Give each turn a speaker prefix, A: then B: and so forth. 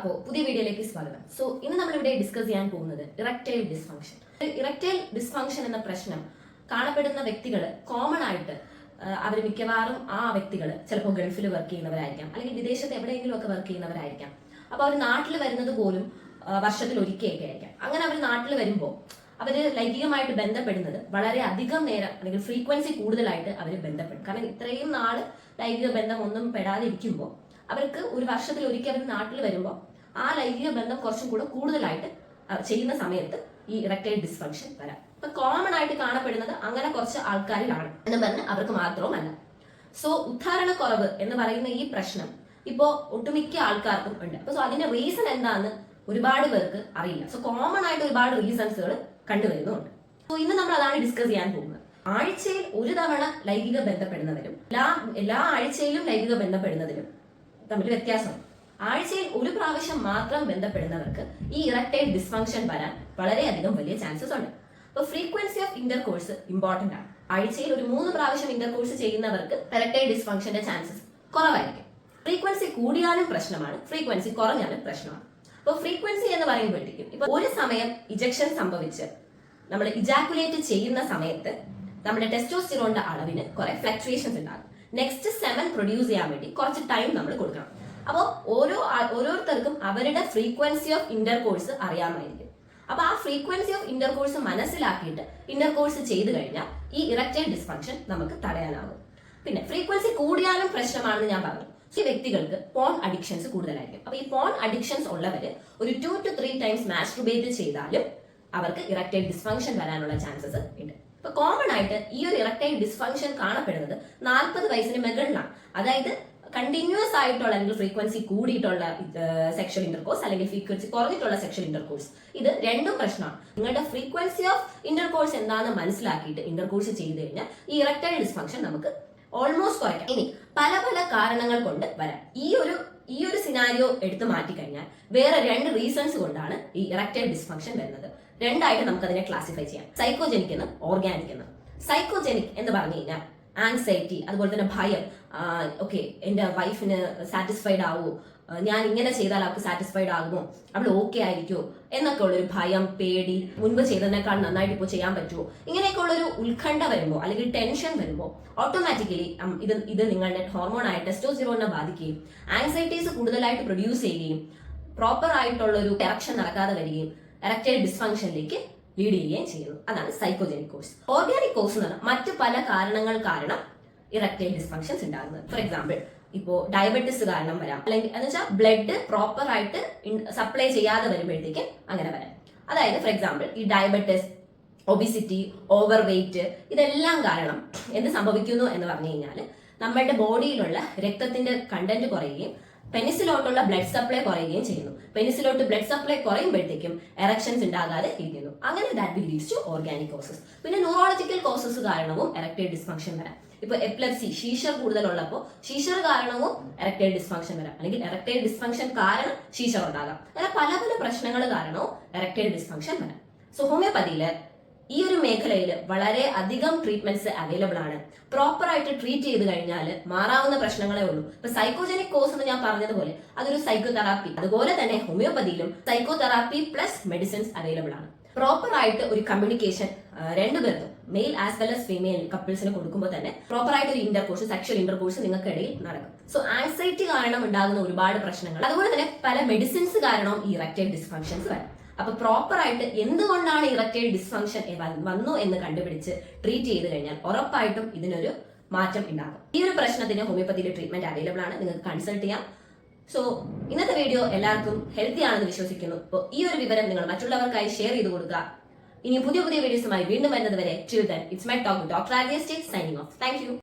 A: അപ്പോൾ പുതിയ വീഡിയോയിലേക്ക് സ്വാഗതം. സോ ഇന്ന് നമ്മൾ ഇവിടെ ഡിസ്കസ് ചെയ്യാൻ പോകുന്നത് ഇറക്റ്റൈൽ ഡിസ്ഫങ്ഷൻ ഇറക്റ്റൈൽ ഡിസ്ഫങ്ഷൻ എന്ന പ്രശ്നം കാണപ്പെടുന്ന വ്യക്തികൾ കോമൺ ആയിട്ട് അവർ മിക്കവാറും ആ വ്യക്തികൾ ചിലപ്പോൾ ഗൾഫിൽ വർക്ക് ചെയ്യുന്നവരായിരിക്കാം അല്ലെങ്കിൽ വിദേശത്ത് എവിടെയെങ്കിലും ഒക്കെ വർക്ക് ചെയ്യുന്നവരായിരിക്കാം. അപ്പോൾ അവർ നാട്ടിൽ വരുന്നത് പോലും വർഷത്തിൽ ഒരിക്കലൊക്കെ ആയിരിക്കാം. അങ്ങനെ അവർ നാട്ടിൽ വരുമ്പോൾ അവർ ലൈംഗികമായിട്ട് ബന്ധപ്പെടുന്നത് വളരെ അധികം നേരം അല്ലെങ്കിൽ ഫ്രീക്വൻസി കൂടുതലായിട്ട് അവർ ബന്ധപ്പെടും. കാരണം ഇത്രയും നാൾ ലൈംഗിക ബന്ധം ഒന്നും പെടാതിരിക്കുമ്പോൾ അവർക്ക് ഒരു വർഷത്തിൽ ഒരിക്കൽ അവർ നാട്ടിൽ വരുമ്പോൾ ആ ലൈംഗിക ബന്ധം കുറച്ചും കൂടെ കൂടുതലായിട്ട് ചെയ്യുന്ന സമയത്ത് ഈ ഇറക്റ്റൈൽ ഡിസ്ഫങ്ഷൻ വരാം. ഇപ്പൊ കോമൺ ആയിട്ട് കാണപ്പെടുന്നത് അങ്ങനെ കുറച്ച് ആൾക്കാരിലാണ് എന്ന് പറഞ്ഞ് അവർക്ക് മാത്രവുമല്ല. സോ ഉദ്ധാരണക്കുറവ് എന്ന് പറയുന്ന ഈ പ്രശ്നം ഇപ്പോ ഒട്ടുമിക്ക ആൾക്കാർക്കും ഉണ്ട്. അപ്പൊ സോ അതിന്റെ റീസൺ എന്താന്ന് ഒരുപാട് പേർക്ക് അറിയില്ല. സോ കോമൺ ആയിട്ട് ഒരുപാട് റീസൺസുകൾ കണ്ടുവരുന്നുണ്ട്. സോ ഇന്ന് നമ്മൾ അതാണ് ഡിസ്കസ് ചെയ്യാൻ പോകുന്നത്. ആഴ്ചയിൽ ഒരു തവണ ലൈംഗിക ബന്ധപ്പെടുന്നവരും എല്ലാ എല്ലാ ആഴ്ചയിലും ലൈംഗിക ബന്ധപ്പെടുന്നതിലും തമ്മിൽ വ്യത്യാസമുണ്ട്. ആഴ്ചയിൽ ഒരു പ്രാവശ്യം മാത്രം ബന്ധപ്പെടുന്നവർക്ക് ഈ ഇറക്റ്റൈൽ ഡിസ്ഫങ്ഷൻ വരാൻ വളരെയധികം വലിയ ചാൻസസ് ഉണ്ട്. അപ്പോൾ frequency of intercourse important ആണ്. ആഴ്ചയിൽ ഒരു മൂന്ന് പ്രാവശ്യം ഇന്റർ കോഴ്സ് ചെയ്യുന്നവർക്ക് ഇറക്റ്റൈൽ ഡിസ്ഫങ്ഷന്റെ ചാൻസസ് കുറവായിരിക്കും. ഫ്രീക്വൻസി കൂടിയാലും പ്രശ്നമാണ് ഫ്രീക്വൻസി കുറഞ്ഞാലും പ്രശ്നമാണ്. അപ്പോൾ ഫ്രീക്വൻസി എന്ന് പറയുമ്പോഴത്തേക്കും ഇപ്പൊ ഒരു സമയം ഇജക്ഷൻ സംഭവിച്ച് നമ്മൾ ഇജാക്കുലേറ്റ് ചെയ്യുന്ന സമയത്ത് നമ്മുടെ ടെസ്റ്റോസ്റ്റിറോണിന്റെ അളവിന് കുറെ ഫ്ലക്ച്വേഷൻസ് ഉണ്ടാകും. നെക്സ്റ്റ് സെമൻ പ്രൊഡ്യൂസ് ചെയ്യാൻ വേണ്ടി കുറച്ച് ടൈം നമ്മൾ കൊടുക്കണം. അപ്പോൾ ഓരോ ഓരോരുത്തർക്കും അവരുടെ ഫ്രീക്വൻസി ഓഫ് ഇന്റർ കോഴ്സ് അറിയാമായിരിക്കും. അപ്പൊ ആ ഫ്രീക്വൻസി ഓഫ് ഇന്റർ കോഴ്സ് മനസ്സിലാക്കിയിട്ട് ഇന്റർ കോഴ്സ് ചെയ്തു കഴിഞ്ഞാൽ ഈ ഇറക്റ്റൈൽ ഡിസ്ഫങ്ഷൻ നമുക്ക് തടയാനാകും. പിന്നെ ഫ്രീക്വൻസി കൂടിയാലും പ്രശ്നമാണെന്ന് ഞാൻ പറഞ്ഞു. ഈ വ്യക്തികൾക്ക് പോൺ അഡിക്ഷൻസ് കൂടുതലായിരിക്കും. അപ്പൊ ഈ പോൺ അഡിക്ഷൻസ് ഉള്ളവര് ഒരു two two three times masturbate ചെയ്താലും അവർക്ക് ഇറക്റ്റൈൽ ഡിസ്ഫങ്ഷൻ വരാനുള്ള ചാൻസസ് ഉണ്ട്. ഇപ്പൊ കോമൺ ആയിട്ട് ഈ ഒരു ഇറക്റ്റൈൽ ഡിസ്ഫങ്ഷൻ കാണപ്പെടുന്നത് നാൽപ്പത് വയസ്സിന് മുകളിലാണ്. അതായത് കണ്ടിന്യൂസ് ആയിട്ടുള്ള അല്ലെങ്കിൽ ഫ്രീക്വൻസി കൂടിയിട്ടുള്ള സെക്ഷൽ ഇന്റർകോഴ്സ് അല്ലെങ്കിൽ ഫ്രീക്വൻസി കുറഞ്ഞിട്ടുള്ള സെക്ഷൽ ഇന്റർകോഴ്സ് ഇത് രണ്ടും പ്രശ്നമാണ്. നിങ്ങളുടെ ഫ്രീക്വൻസി ഓഫ് ഇന്റർകോഴ്സ് എന്താണെന്ന് മനസ്സിലാക്കിയിട്ട് ഇന്റർകോഴ്സ് ചെയ്ത് കഴിഞ്ഞാൽ ഈ ഇറക്റ്റൈൽ ഡിസ്ഫങ്ഷൻ നമുക്ക് ഓൾമോസ്റ്റ് കുറയ്ക്കാം. ഇനി പല പല കാരണങ്ങൾ കൊണ്ട് വരാം. ഈ ഒരു ഈ ഒരു സിനാരിയോ എടുത്തു മാറ്റി കഴിഞ്ഞാൽ വേറെ രണ്ട് റീസൺസ് കൊണ്ടാണ് ഈ ഇറക്റ്റൈൽ ഡിസ്ഫങ്ഷൻ വരുന്നത്. രണ്ടായിട്ട് നമുക്ക് അതിനെ ക്ലാസിഫൈ ചെയ്യാം. സൈക്കോജനിക് എന്ന് ഓർഗാനിക് എന്ന്. സൈക്കോജനിക് എന്ന് പറഞ്ഞു കഴിഞ്ഞാൽ ആൻസൈറ്റി അതുപോലെ തന്നെ ഭയം. ഓക്കെ എന്റെ വൈഫിന് സാറ്റിസ്ഫൈഡ് ആവുമോ ഞാൻ ഇങ്ങനെ ചെയ്താൽ അവൾക്ക് സാറ്റിസ്ഫൈഡ് ആകുമോ? അവൾ ഓക്കെ ആയിരിക്കുമോ എന്നൊക്കെ ഉള്ളൊരു ഭയം പേടി മുൻപ് ചെയ്തതിനേക്കാൾ നന്നായിട്ട് ഇപ്പോൾ ചെയ്യാൻ പറ്റുമോ? ഇങ്ങനെയൊക്കെ ഉള്ളൊരു ഉത്കണ്ഠ വരുമ്പോൾ അല്ലെങ്കിൽ ടെൻഷൻ വരുമ്പോൾ ഓട്ടോമാറ്റിക്കലി ഇത് ഇത് നിങ്ങളുടെ ഹോർമോണായ ടെസ്റ്റോസിറോണിനെ ബാധിക്കുകയും ആൻസൈറ്റീസ് കൂടുതലായിട്ട് പ്രൊഡ്യൂസ് ചെയ്യുകയും പ്രോപ്പർ ആയിട്ടുള്ള ഒരു എറക്ഷൻ നടക്കാതെ വരികയും എറക്റ്റൈൽ ഡിസ്ഫങ്ഷനിലേക്ക് ലീഡ് ചെയ്യുകയും ചെയ്യുന്നു. അതാണ് സൈക്കോജനിക് കോഴ്സ് ഓർഗാനിക് കോഴ്സ് എന്ന് പറഞ്ഞാൽ മറ്റ് പല കാരണങ്ങൾ കാരണം ഇറക്റ്റൈൽ ഡിസ്ഫങ്ഷൻസ് ഉണ്ടാകുന്നത്. ഫോർ എക്സാമ്പിൾ ഇപ്പോ ഡയബറ്റിസ് കാരണം വരാം. അല്ലെങ്കിൽ എന്ന് വെച്ചാൽ ബ്ലഡ് പ്രോപ്പർ ആയിട്ട് സപ്ലൈ ചെയ്യാതെ വരുമ്പോഴത്തേക്ക് അങ്ങനെ വരാം. അതായത് ഫോർ എക്സാമ്പിൾ ഈ ഡയബറ്റിസ് ഒബിസിറ്റി ഓവർ വെയിറ്റ് ഇതെല്ലാം കാരണം എന്ത് സംഭവിക്കുന്നു എന്ന് പറഞ്ഞു കഴിഞ്ഞാൽ നമ്മളുടെ ബോഡിയിലുള്ള രക്തത്തിന്റെ കണ്ടന്റ് കുറയുകയും പെനിസിലോട്ടുള്ള ബ്ലഡ് സപ്ലൈ കുറയുകയും ചെയ്യുന്നു. പെനിസിലോട്ട് ബ്ലഡ് സപ്ലൈ കുറയുമ്പോഴത്തേക്കും എറക്ഷൻസ് ഉണ്ടാകാതെ ഇരിക്കുന്നു. അങ്ങനെ that be leads to organic causes പിന്നെ ന്യൂറോളജിക്കൽ കോസസ് കാരണവും എറക്റ്റൈൽ ഡിസ്ഫങ്ഷൻ വരാം. ഇപ്പൊ എപ്ലപ്സി ഷീഷർ കൂടുതലുള്ളപ്പോൾ ഷീഷർ കാരണവും എറക്റ്റൈൽ ഡിസ്ഫങ്ഷൻ വരാം. അല്ലെങ്കിൽ എറക്റ്റൈൽ ഡിസ്ഫങ്ഷൻ കാരണം ഷീഷർ ഉണ്ടാകാം. അങ്ങനെ പല പല പ്രശ്നങ്ങൾ കാരണവും എറക്റ്റൈൽ ഡിസ്ഫങ്ഷൻ വരാം. സോ ഹോമിയോപ്പതിയിൽ ഈ ഒരു മേഖലയിൽ വളരെ അധികം ട്രീറ്റ്മെന്റ്സ് അവൈലബിൾ ആണ്. പ്രോപ്പർ ആയിട്ട് ട്രീറ്റ് ചെയ്ത് കഴിഞ്ഞാൽ മാറാവുന്ന പ്രശ്നങ്ങളേ ഉള്ളൂ. ഇപ്പൊ സൈക്കോജനിക് കോഴ്സ് എന്ന് ഞാൻ പറഞ്ഞതുപോലെ അതൊരു സൈക്കോതെറാപ്പി അതുപോലെ തന്നെ ഹോമിയോപ്പതിയിലും സൈക്കോതെറാപ്പി പ്ലസ് മെഡിസിൻസ് അവൈലബിൾ ആണ്. പ്രോപ്പർ ആയിട്ട് ഒരു കമ്മ്യൂണിക്കേഷൻ രണ്ടുപേർക്കും male as well as female കപ്പിൾസിന് കൊടുക്കുമ്പോൾ തന്നെ പ്രോപ്പർ ആയിട്ട് ഒരു ഇന്റർകോഴ്സ് സെക്ഷൽ ഇന്റർകോഴ്സ് നിങ്ങൾക്കിടയിൽ നടക്കും. സോ ആൻസൈറ്റി കാരണം ഉണ്ടാകുന്ന ഒരുപാട് പ്രശ്നങ്ങൾ. അതുപോലെ തന്നെ പല മെഡിസിൻസ് കാരണവും ഈ ഡിസ്ഫങ്ഷൻസ് വരാം. അപ്പൊ പ്രോപ്പർ ആയിട്ട് എന്തുകൊണ്ടാണ് ഇറക്റ്റൈൽ ഡിസ്ഫങ്ഷൻ വന്നു എന്ന് കണ്ടുപിടിച്ച് ട്രീറ്റ് ചെയ്ത് കഴിഞ്ഞാൽ ഉറപ്പായിട്ടും ഇതിനൊരു മാറ്റം ഉണ്ടാകും. ഈ ഒരു പ്രശ്നത്തിന് ഹോമിയോപ്പതിയിലെ ട്രീറ്റ്മെന്റ് അവൈലബിൾ ആണ്. നിങ്ങൾക്ക് കൺസൾട്ട് ചെയ്യാം. സോ ഇന്നത്തെ വീഡിയോ എല്ലാവർക്കും ഹെൽത്തി ആണെന്ന് വിശ്വസിക്കുന്നു. അപ്പോൾ ഈ ഒരു വിവരം നിങ്ങൾ മറ്റുള്ളവർക്കായി ഷെയർ ചെയ്ത് കൊടുക്കുക. ഇനി പുതിയ പുതിയ വീഡിയോസുമായി വീണ്ടും വരുന്നത് വരെ till then it's my talk doctor Arya signing off thank you